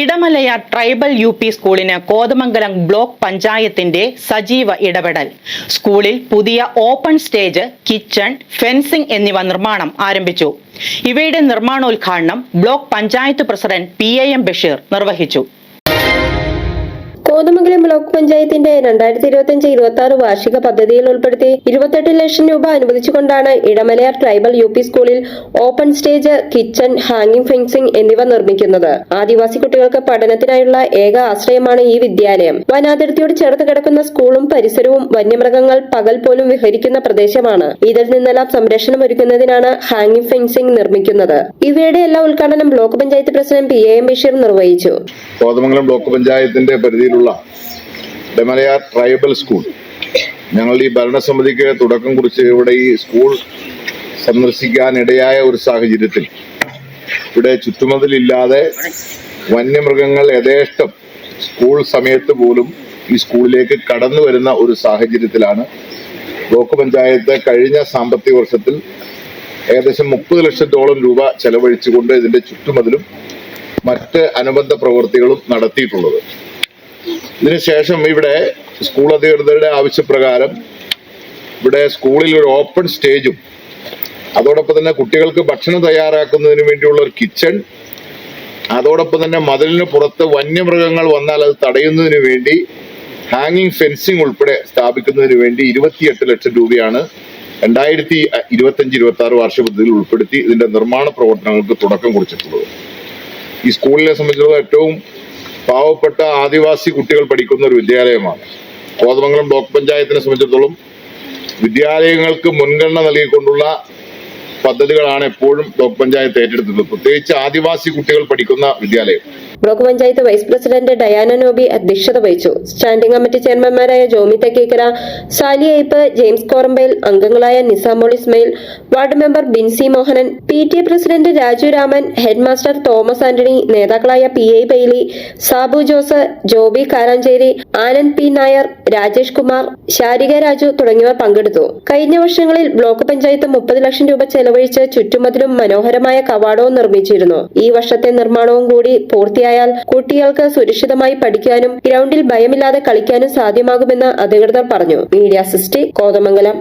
Idamalayar tribal U P സ്കൂളിന് Kothamangalam block പഞ്ചായത്തിന്റെ സജീവ ഇടപെടൽ. സ്കൂളിൽ പുതിയ ഓപ്പൺ സ്റ്റേജ് കിച്ചൺ ഫെൻസിംഗ് എന്നിവ നിർമ്മാണം ആരംഭിച്ചു. ഇവയുടെ നിർമ്മാണോദ്ഘാടനം block panchayat president P A M Basheer നിർവഹിച്ചു. കോതമംഗലം ബ്ലോക്ക് പഞ്ചായത്തിന്റെ രണ്ടായിരത്തി ഇരുപത്തിയഞ്ച് ഇരുപത്തി ആറ് വാർഷിക പദ്ധതിയിൽ ഉൾപ്പെടുത്തി ഇരുപത്തെട്ട് ലക്ഷം രൂപ അനുവദിച്ചുകൊണ്ടാണ് ഇടമലയാർ ട്രൈബൽ യു പി സ്കൂളിൽ open stage kitchen hanging fencing എന്നിവ നിർമ്മിക്കുന്നത്. ആദിവാസി കുട്ടികൾക്ക് പഠനത്തിനായുള്ള ഏക ആശ്രയമാണ് ഈ വിദ്യാലയം. വനാതിർത്തിയോട് ചേർത്ത് കിടക്കുന്ന സ്കൂളും പരിസരവും വന്യമൃഗങ്ങൾ പകൽ പോലും വിഹരിക്കുന്ന പ്രദേശമാണ്. ഇതിൽ നിന്നെല്ലാം സംരക്ഷണം ഒരുക്കുന്നതിനാണ് ഹാങ്ങിംഗ് ഫെൻസിംഗ് നിർമ്മിക്കുന്നത്. ഇവയുടെ എല്ലാ ഉദ്ഘാടനം block panchayat president P A M Basheer നിർവഹിച്ചു. കോതമംഗലം ബ്ലോക്ക് പഞ്ചായത്തിന്റെ പരിധിയിലുള്ള ഡെമലയാർ ട്രൈബൽ സ്കൂൾ. ഞങ്ങൾ ഈ ഭരണസമിതിക്ക് തുടക്കം കുറിച്ച് ഇവിടെ ഈ സ്കൂൾ സന്ദർശിക്കാനിടയായ ഒരു സാഹചര്യത്തിൽ ഇവിടെ ചുറ്റുമതിലില്ലാതെ വന്യമൃഗങ്ങൾ യഥേഷ്ടം സ്കൂൾ സമയത്ത് പോലും ഈ സ്കൂളിലേക്ക് കടന്നു വരുന്ന ഒരു സാഹചര്യത്തിലാണ്. ബ്ലോക്ക് പഞ്ചായത്ത് കഴിഞ്ഞ സാമ്പത്തിക വർഷത്തിൽ ഏകദേശം മുപ്പത് ലക്ഷത്തോളം രൂപ ചെലവഴിച്ചുകൊണ്ട് ഇതിന്റെ ചുറ്റുമതിലും മറ്റ് അനുബന്ധ പ്രവൃത്തികളും നടത്തിയിട്ടുള്ളത്. ഇതിനുശേഷം ഇവിടെ സ്കൂൾ അധികൃതരുടെ ആവശ്യപ്രകാരം ഇവിടെ സ്കൂളിൽ ഒരു ഓപ്പൺ സ്റ്റേജും അതോടൊപ്പം തന്നെ കുട്ടികൾക്ക് ഭക്ഷണം തയ്യാറാക്കുന്നതിന് വേണ്ടിയുള്ള ഒരു കിച്ചൺ അതോടൊപ്പം തന്നെ മതിലിന് പുറത്ത് വന്യമൃഗങ്ങൾ വന്നാൽ അത് തടയുന്നതിന് വേണ്ടി ഹാങ്ങിങ് ഫെൻസിങ് ഉൾപ്പെടെ സ്ഥാപിക്കുന്നതിന് വേണ്ടി ഇരുപത്തിയെട്ട് ലക്ഷം രൂപയാണ് രണ്ടായിരത്തി ഇരുപത്തഞ്ച് ഇരുപത്തി ആറ് വാർഷിക പദ്ധതിയിൽ ഉൾപ്പെടുത്തി ഇതിന്റെ നിർമ്മാണ പ്രവർത്തനങ്ങൾക്ക് തുടക്കം കുറിച്ചിട്ടുള്ളത്. ഈ സ്കൂളിനെ സംബന്ധിച്ചുള്ള ഏറ്റവും പാവപ്പെട്ട ആദിവാസി കുട്ടികൾ പഠിക്കുന്ന ഒരു വിദ്യാലയമാണ്. കോതമംഗലം ബ്ലോക്ക് പഞ്ചായത്തിനെ സംബന്ധിച്ചിടത്തോളം വിദ്യാലയങ്ങൾക്ക് മുൻഗണന നൽകിക്കൊണ്ടുള്ള പദ്ധതികളാണ് എപ്പോഴും ബ്ലോക്ക് പഞ്ചായത്ത് ഏറ്റെടുത്തിട്ടുള്ളത് പ്രത്യേകിച്ച് ആദിവാസി കുട്ടികൾ പഠിക്കുന്ന വിദ്യാലയം. Block panchayat vice president Diana Nobi അധ്യക്ഷത വഹിച്ചു. സ്റ്റാൻഡിംഗ് കമ്മിറ്റി ചെയർമാൻമാരായ ജോമി തെക്കേക്കര സാലി അയ്പ് ജെയിംസ് കോറമ്പേൽ അംഗങ്ങളായ Nisamol Ismail ward member Binsy Mohanan P T president Raju Raman head master Thomas Antony നേതാക്കളായ P I Bailey Sabu Jose Joby Karanchery Anand P Nair Rajesh Kumar Sarika Raju തുടങ്ങിയവർ പങ്കെടുത്തു. കഴിഞ്ഞ വർഷങ്ങളിൽ block panchayat മുപ്പത് ലക്ഷം രൂപ ചെലവഴിച്ച് ചുറ്റുമതിലും മനോഹരമായ കവാടവും നിർമ്മിച്ചിരുന്നു. ഈ വർഷത്തെ നിർമ്മാണവും കൂടി പൂർത്തിയായാൽ കുട്ടികൾക്ക് സുരക്ഷിതമായി പഠിക്കാനും ഗ്രൗണ്ടിൽ ഭയമില്ലാതെ കളിക്കാനും സാധ്യമാകുമെന്ന് അധികൃതർ പറഞ്ഞു. Media city Kothamangalam.